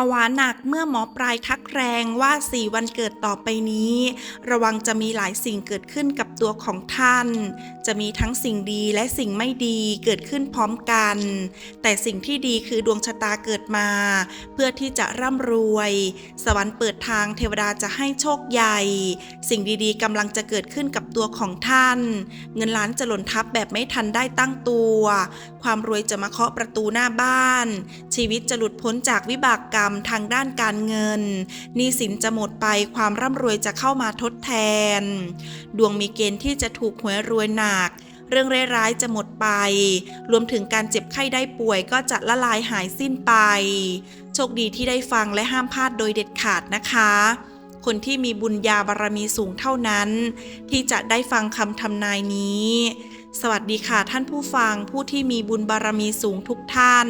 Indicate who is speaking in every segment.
Speaker 1: ภาวะหนักเมื่อหมอปลายทักแรงว่าสี่วันเกิดต่อไปนี้ ระวังจะมีหลายสิ่งเกิดขึ้นกับตัวของท่าน จะมีทั้งสิ่งดีและสิ่งไม่ดีเกิดขึ้นพร้อมกัน แต่สิ่งที่ดีคือดวงชะตาเกิดมา เพื่อที่จะร่ำรวย สวรรค์เปิดทางเทวดาจะให้โชคใหญ่ สิ่งดีๆกำลังจะเกิดขึ้นกับตัวของท่าน เงินล้านจะหล่นทับแบบไม่ทันได้ตั้งตัว ความรวยจะมาเคาะประตูหน้าบ้าน ชีวิตจะหลุดพ้นจากวิบากกรรมทางด้านการเงินหนี้สินจะหมดไปความร่ำรวยจะเข้ามาทดแทน ดวงมีเกณฑ์ที่จะถูกหวยรวยหนักเรื่องร้ายๆจะหมดไป รวมถึงการเจ็บไข้ได้ป่วยก็จะละลายหายสิ้นไป โชคดีที่ได้ฟังและห้ามพลาดโดยเด็ดขาดนะคะ คนที่มีบุญญาบารมีสูงเท่านั้น ที่จะได้ฟังคำทำนายนี้ สวัสดีค่ะท่านผู้ฟังผู้ที่มีบุญบารมีสูงทุกท่าน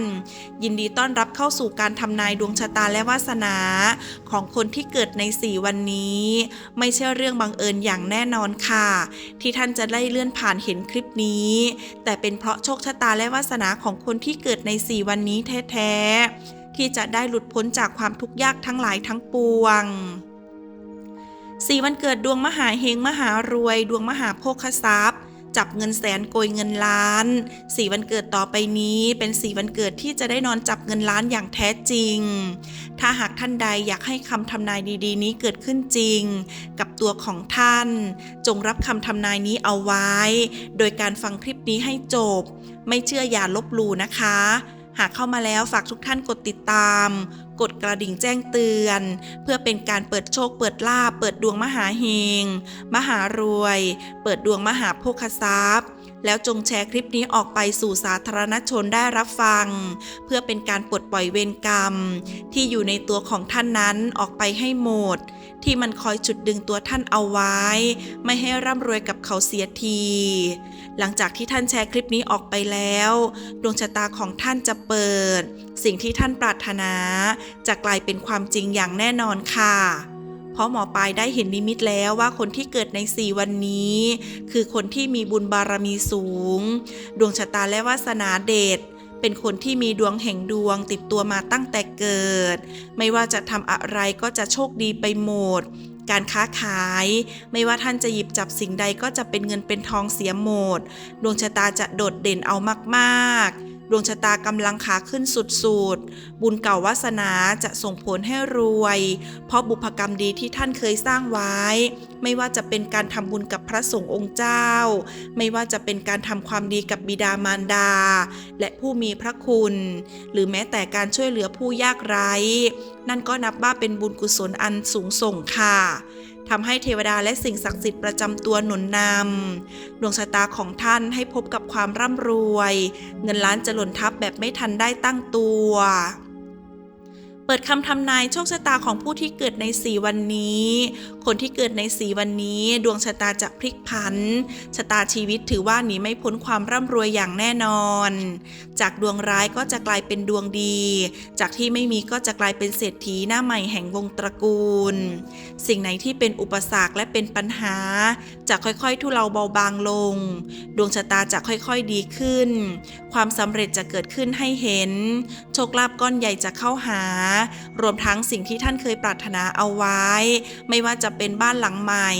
Speaker 1: ยินดีต้อนรับเข้าสู่การทำนายดวงชะตาและวาสนา ของคนที่เกิดใน 4 วันนี้ ไม่ใช่เรื่องบังเอิญอย่างแน่นอนค่ะ ที่ท่านจะได้เลื่อนผ่านเห็นคลิปนี้ แต่เป็นเพราะโชคชะตาและวาสนาของคนที่เกิดใน 4 วันนี้แท้ๆที่จะได้หลุดพ้นจากความทุกข์ยากทั้งหลายทั้งปวงสี่วันเกิดดวงมหาเฮงมหารวย ดวงมหาโภคทรัพย์ จับเงินแสนโกยเงินล้านสี่วันเกิดต่อไปนี้เป็นสี่วันเกิดที่จะได้นอนจับเงินล้านอย่างแท้จริง ถ้าหากท่านใดอยากให้คำทำนายดีๆ นี้เกิดขึ้นจริง กับตัวของท่าน จงรับคำทำนายนี้เอาไว้ โดยการฟังคลิปนี้ให้จบ ไม่เชื่ออย่าลบหลู่นะคะ หากเข้ามาแล้วฝากทุกท่านกดติดตาม กดกระดิ่งแจ้งเตือน เพื่อเป็นการเปิดโชคเปิดลาบเปิดดวงมหาเฮง มหารวย เปิดดวงมหาโภคทรัพย์ แล้วจงแชร์คลิปนี้ออกไปสู่สาธารณชนได้รับฟัง เพื่อเป็นการปลดปล่อยเวรกรรม ที่อยู่ในตัวของท่านนั้นออกไปให้หมด ที่มันคอยจุดดึงตัวท่านเอาไว้ ไม่ให้ร่ำรวยกับเขาเสียที หลังจากที่ท่านแชร์คลิปนี้ออกไปแล้ว ดวงชะตาของท่านจะเปิด สิ่งที่ท่านปรารถนา จะกลายเป็นความจริงอย่างแน่นอนค่ะเพราะหมอปลายได้เห็นนิมิตแล้วว่าคนที่เกิดใน 4 วันนี้ คือคนที่มีบุญบารมีสูง ดวงชะตาและวาสนาเด็ด เป็นคนที่มีดวงแห่งดวงติดตัวมาตั้งแต่เกิด ไม่ว่าจะทำอะไรก็จะโชคดีไปหมด การค้าขาย ไม่ว่าท่านจะหยิบจับสิ่งใดก็จะเป็นเงินเป็นทองเสียหมด ดวงชะตาจะโดดเด่นเอามากๆ ดวงชะตากำลังขาขึ้นสุดๆ บุญเก่าวาสนาจะส่งผลให้รวย เพราะบุพกรรมดีที่ท่านเคยสร้างไว้ ไม่ว่าจะเป็นการทำบุญกับพระสงฆ์องค์เจ้า ไม่ว่าจะเป็นการทำความดีกับบิดามารดา และผู้มีพระคุณ หรือแม้แต่การช่วยเหลือผู้ยากไร้ นั่นก็นับว่าเป็นบุญกุศลอันสูงส่งค่ะ ทำให้เทวดาและสิ่งศักดิ์สิทธิ์ประจำตัวหนุนนำดวงชะตาของท่านให้พบกับความร่ำรวย เงินล้านจะหล่นทับแบบไม่ทันได้ตั้งตัวเปิดคำทำนายโชคชะตาของผู้ที่เกิดใน 4 วันนี้ คนที่เกิดใน4วันนี้ดวงชะตาจะพลิกผัน ชะตาชีวิตถือว่าหนีไม่พ้นความร่ำรวยอย่างแน่นอน จากดวงร้ายก็จะกลายเป็นดวงดี จากที่ไม่มีก็จะกลายเป็นเศรษฐีหน้าใหม่แห่งวงตระกูล สิ่งไหนที่เป็นอุปสรรคและเป็นปัญหา จะค่อยๆ ทุเลาเบาบางลง ดวงชะตาจะค่อยๆดีขึ้น ความสำเร็จจะเกิดขึ้นให้เห็น โชคลาภก้อนใหญ่จะเข้าหา รวมทั้งสิ่งที่ท่านเคยปรารถนาเอาไว้ ไม่ว่าจะเป็นบ้านหลังใหม่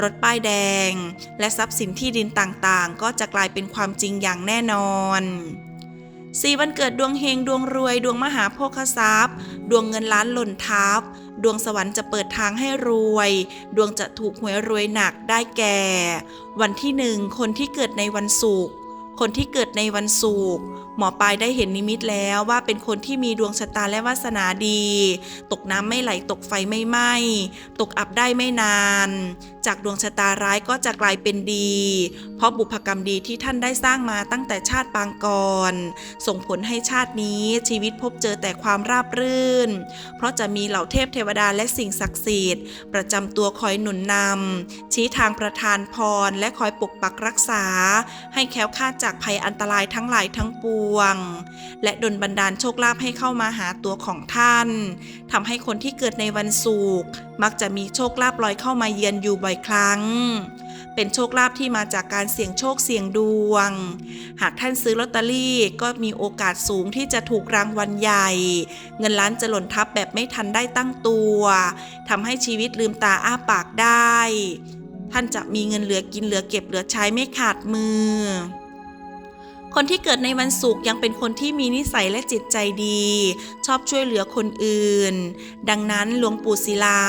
Speaker 1: รถป้ายแดง และทรัพย์สินที่ดินต่างๆ ก็จะกลายเป็นความจริงอย่างแน่นอนสี่วันเกิดดวงเฮงดวงรวย ดวงมหาโภคทรัพย์ ดวงเงินล้านหล่นทับ ดวงสวรรค์จะเปิดทางให้รวย ดวงจะถูกหวยรวยหนักได้แก่ วันที่หนึ่งคนที่เกิดในวันศุกร์คนที่เกิดในวันศุกร์ หมอปลายได้เห็นนิมิตแล้วว่าเป็นคนที่มีดวงชะตาและวาสนาดี ตกน้ำไม่ไหลตกไฟไม่ไหม้ตกอับได้ไม่นาน จากดวงชะตาร้ายก็จะกลายเป็นดี เพราะบุพกรรมดีที่ท่านได้สร้างมาตั้งแต่ชาติปางก่อน ส่งผลให้ชาตินี้ชีวิตพบเจอแต่ความราบรื่น เพราะจะมีเหล่าเทพเทวดาและสิ่งศักดิ์สิทธิ์ ประจำตัวคอยหนุนนำชี้ทางประทานพรและคอยปกปักรักษา ให้แคล้วคลาดจากภัยอันตรายทั้งหลายทั้งปวงวง และดลบันดาลโชคลาภให้เข้ามาหาตัวของท่านทำให้คนที่เกิดในวันศุกร์มักจะมีโชคลาภลอยเข้ามาเยือนอยู่บ่อยครั้ง เป็นโชคลาภที่มาจากการเสี่ยงโชคเสี่ยงดวง หากท่านซื้อลอตเตอรี่ก็มีโอกาสสูงที่จะถูกรางวัลใหญ่ เงินล้านจะหล่นทับแบบไม่ทันได้ตั้งตัวทำให้ชีวิตลืมตาอ้าปากได้ ท่านจะมีเงินเหลือกินเหลือเก็บเหลือใช้ไม่ขาดมือ คนที่เกิดในวันศุกร์ยังเป็นคนที่มีนิสัยและจิตใจดี ชอบช่วยเหลือคนอื่น ดังนั้นหลวงปู่ศิลา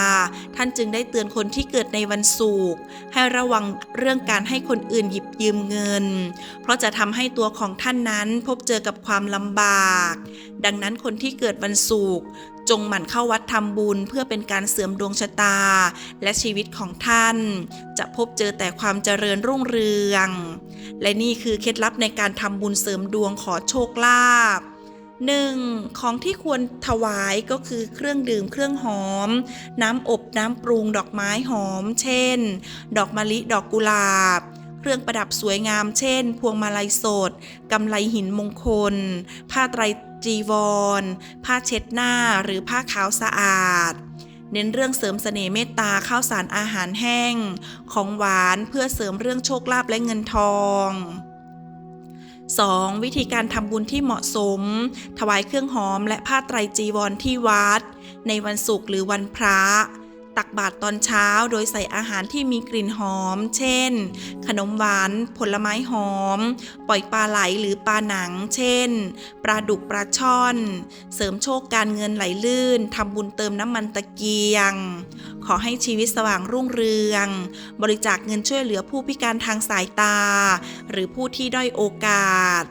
Speaker 1: ท่านจึงได้เตือนคนที่เกิดในวันศุกร์ให้ระวังเรื่องการให้คนอื่นหยิบยืมเงิน เพราะจะทำให้ตัวของท่านนั้นพบเจอกับความลำบาก ดังนั้นคนที่เกิดวันศุกร์จงหมั่นเข้าวัดทำบุญเพื่อเป็นการเสริมดวงชะตา และชีวิตของท่าน จะพบเจอแต่ความเจริญรุ่งเรือง และนี่คือเคล็ดลับในการทำบุญเสริมดวงขอโชคลาภ 1. ของที่ควรถวายก็คือเครื่องดื่มเครื่องหอม น้ำอบน้ำปรุงดอกไม้หอม เช่น ดอกมะลิดอกกุหลาบ เครื่องประดับสวยงาม เช่น พวงมาลัยสดกำไลหินมงคล ผ้าไตรจีวร ผ้าเช็ดหน้าหรือผ้าขาวสะอาด เน้นเรื่องเสริมเสน่ห์เมตตาข้าวสารอาหารแห้ง ของหวานเพื่อเสริมเรื่องโชคลาภและเงินทอง 2. วิธีการทำบุญที่เหมาะสม ถวายเครื่องหอมและผ้าไตรจีวรที่วัด ในวันศุกร์หรือวันพระ ตักบาตรตอนเช้าโดยใส่อาหารที่มีกลิ่นหอม เช่น ขนมหวาน ผลไม้หอม ปล่อยปลาไหลหรือปลาหนัง เช่น ปลาดุกปลาช่อน เสริมโชคการเงินไหลลื่นทำบุญเติมน้ำมันตะเกียง ขอให้ชีวิตสว่างรุ่งเรือง บริจาคเงินช่วยเหลือผู้พิการทางสายตา หรือผู้ที่ด้อยโอกาส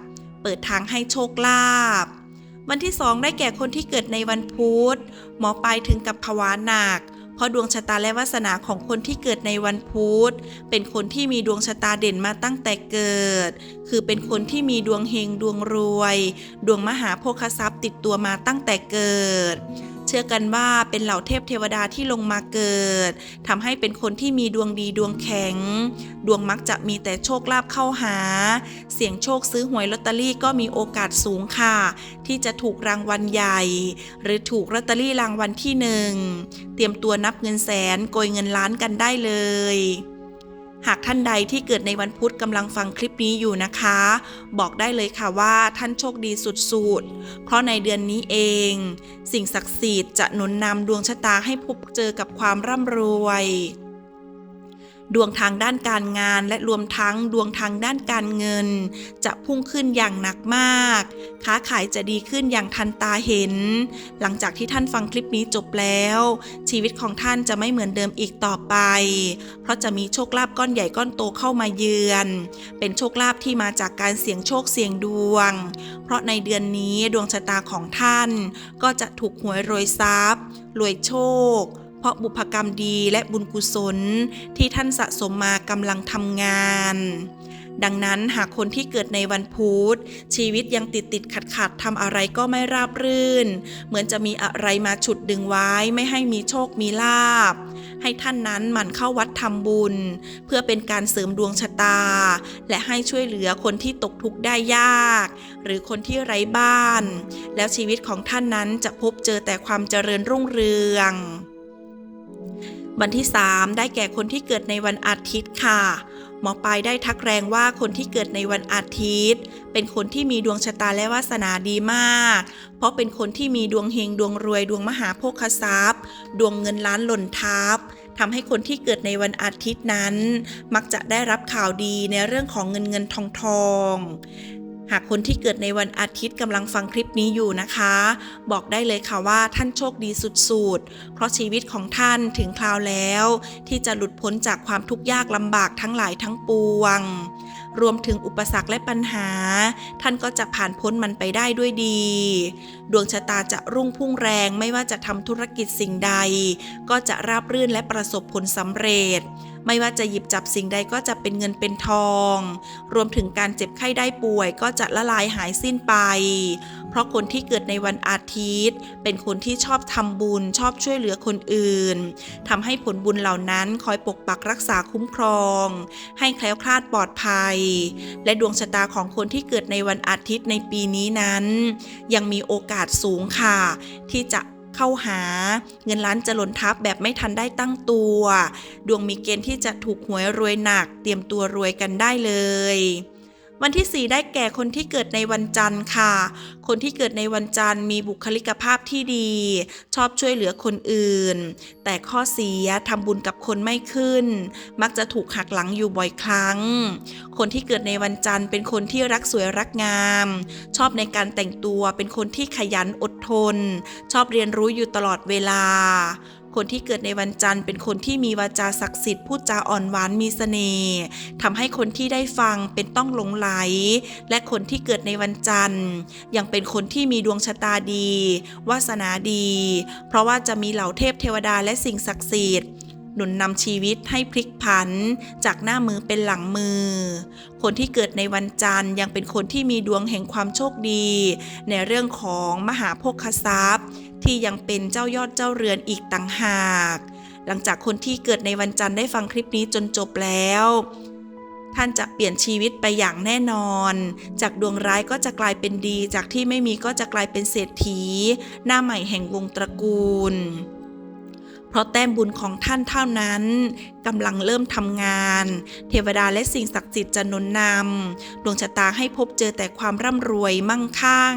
Speaker 1: เปิดทางให้โชคลาภวันที่สองได้แก่คนที่เกิดในวันพุธหมอปลายถึงกับภาวะหนัก เพราะดวงชะตาและวาสนาของคนที่เกิดในวันพุธเป็นคนที่มีดวงชะตาเด่นมาตั้งแต่เกิด คือเป็นคนที่มีดวงเฮงดวงรวย ดวงมหาโภคทรัพย์ติดตัวมาตั้งแต่เกิด เชื่อกันว่าเป็นเหล่าเทพเทวดาที่ลงมาเกิดทำให้เป็นคนที่มีดวงดีดวงแข็ง ดวงมักจะมีแต่โชคลาภเข้าหา เสี่ยงโชคซื้อหวยลอตเตอรี่ก็มีโอกาสสูงค่ะ ที่จะถูกรางวัลใหญ่ หรือถูกลอตเตอรี่รางวัลที่หนึ่งเตรียมตัวนับเงินแสนโกยเงินล้านกันได้เลย หากท่านใดที่เกิดในวันพุธกำลังฟังคลิปนี้อยู่นะคะ บอกได้เลยค่ะว่าท่านโชคดีสุดๆ เพราะในเดือนนี้เอง สิ่งศักดิ์สิทธิ์จะหนุนนำดวงชะตาให้พบเจอกับความร่ำรวย ดวงทางด้านการงานและรวมทั้งดวงทางด้านการเงิน จะพุ่งขึ้นอย่างหนักมาก ค้าขายจะดีขึ้นอย่างทันตาเห็น หลังจากที่ท่านฟังคลิปนี้จบแล้ว ชีวิตของท่านจะไม่เหมือนเดิมอีกต่อไป เพราะจะมีโชคลาภก้อนใหญ่ก้อนโตเข้ามาเยือน เป็นโชคลาภที่มาจากการเสี่ยงโชคเสี่ยงดวง เพราะในเดือนนี้ดวงชะตาของท่าน ก็จะถูกหวยโรยทรัพย์รวยโชค เพราะบุพกรรมดีและบุญกุศลที่ท่านสะสมมากำลังทำงาน ดังนั้นหากคนที่เกิดในวันพุธชีวิตยังติดติดขัดขัดทำอะไรก็ไม่ราบรื่น เหมือนจะมีอะไรมาฉุดดึงไว้ไม่ให้มีโชคมีลาบ ให้ท่านนั้นหมั่นเข้าวัดทำบุญ เพื่อเป็นการเสริมดวงชะตา และให้ช่วยเหลือคนที่ตกทุกข์ได้ยาก หรือคนที่ไร้บ้าน แล้วชีวิตของท่านนั้นจะพบเจอแต่ความเจริญรุ่งเรือง วันที่ 3 ได้แก่คนที่เกิดในวันอาทิตย์ค่ะ หมอปลายได้ทักแรงว่าคนที่เกิดในวันอาทิตย์ เป็นคนที่มีดวงชะตาและวาสนาดีมาก เพราะเป็นคนที่มีดวงเฮงดวงรวยดวงมหาโภคทรัพย์ ดวงเงินล้านหล่นทับทำให้คนที่เกิดในวันอาทิตย์นั้น มักจะได้รับข่าวดีในเรื่องของเงินเงินทองทอง หากคนที่เกิดในวันอาทิตย์กำลังฟังคลิปนี้อยู่นะคะ บอกได้เลยค่ะว่าท่านโชคดีสุดๆ เพราะชีวิตของท่านถึงคราวแล้ว ที่จะหลุดพ้นจากความทุกข์ยากลำบากทั้งหลายทั้งปวง รวมถึงอุปสรรคและปัญหา ท่านก็จะผ่านพ้นมันไปได้ด้วยดี ดวงชะตาจะรุ่งพุ่งแรงไม่ว่าจะทำธุรกิจสิ่งใด ก็จะราบรื่นและประสบผลสำเร็จ ไม่ว่าจะหยิบจับสิ่งใดก็จะเป็นเงินเป็นทอง รวมถึงการเจ็บไข้ได้ป่วยก็จะละลายหายสิ้นไป เพราะคนที่เกิดในวันอาทิตย์ เป็นคนที่ชอบทำบุญชอบช่วยเหลือคนอื่นทำให้ผลบุญเหล่านั้นคอยปกปักรักษาคุ้มครอง ให้แคล้วคลาดปลอดภัย และดวงชะตาของคนที่เกิดในวันอาทิตย์ในปีนี้นั้น ยังมีโอกาสสูงค่ะ ที่จะ เข้าหา เงินล้านจะหล่นทับแบบไม่ทันได้ตั้งตัว ดวงมีเกณฑ์ที่จะถูกหวยรวยหนัก เตรียมตัวรวยกันได้เลย วันที่ 4 ได้แก่คนที่เกิดในวันจันทร์ค่ะ คนที่เกิดในวันจันทร์มีบุคลิกภาพที่ดี ชอบช่วยเหลือคนอื่น แต่ข้อเสียทำบุญกับคนไม่ขึ้น มักจะถูกหักหลังอยู่บ่อยครั้ง คนที่เกิดในวันจันทร์เป็นคนที่รักสวยรักงาม ชอบในการแต่งตัวเป็นคนที่ขยันอดทน ชอบเรียนรู้อยู่ตลอดเวลา คนที่เกิดในวันจันทร์ เป็นคนที่มีวาจาศักดิ์สิทธิ์พูดจาอ่อนหวานมีเสน่ห์ทำให้คนที่ได้ฟังเป็นต้องหลงไหล และคนที่เกิดในวันจันทร์ ยังเป็นคนที่มีดวงชะตาดี วาสนาดี เพราะว่าจะมีเหล่าเทพเทวดาและสิ่งศักดิ์สิทธิ์หนุนนำชีวิตให้พลิกผัน จากหน้ามือเป็นหลังมือ คนที่เกิดในวันจันทร์ยังเป็นคนที่มีดวงแห่งความโชคดี ในเรื่องของมหาโภคทรัพย์ ที่ยังเป็นเจ้ายอดเจ้าเรือนอีกต่างหาก หลังจากคนที่เกิดในวันจันทร์ได้ฟังคลิปนี้จนจบแล้ว ท่านจะเปลี่ยนชีวิตไปอย่างแน่นอน จากดวงร้ายก็จะกลายเป็นดี จากที่ไม่มีก็จะกลายเป็นเศรษฐี หน้าใหม่แห่งวงตระกูลเพราะแต้มบุญของท่านเท่านั้นกำลังเริ่มทำงาน เทวดาและสิ่งศักดิ์สิทธิ์จะนุนนำดวงชะตาให้พบเจอแต่ความร่ำรวยมั่งคั่ง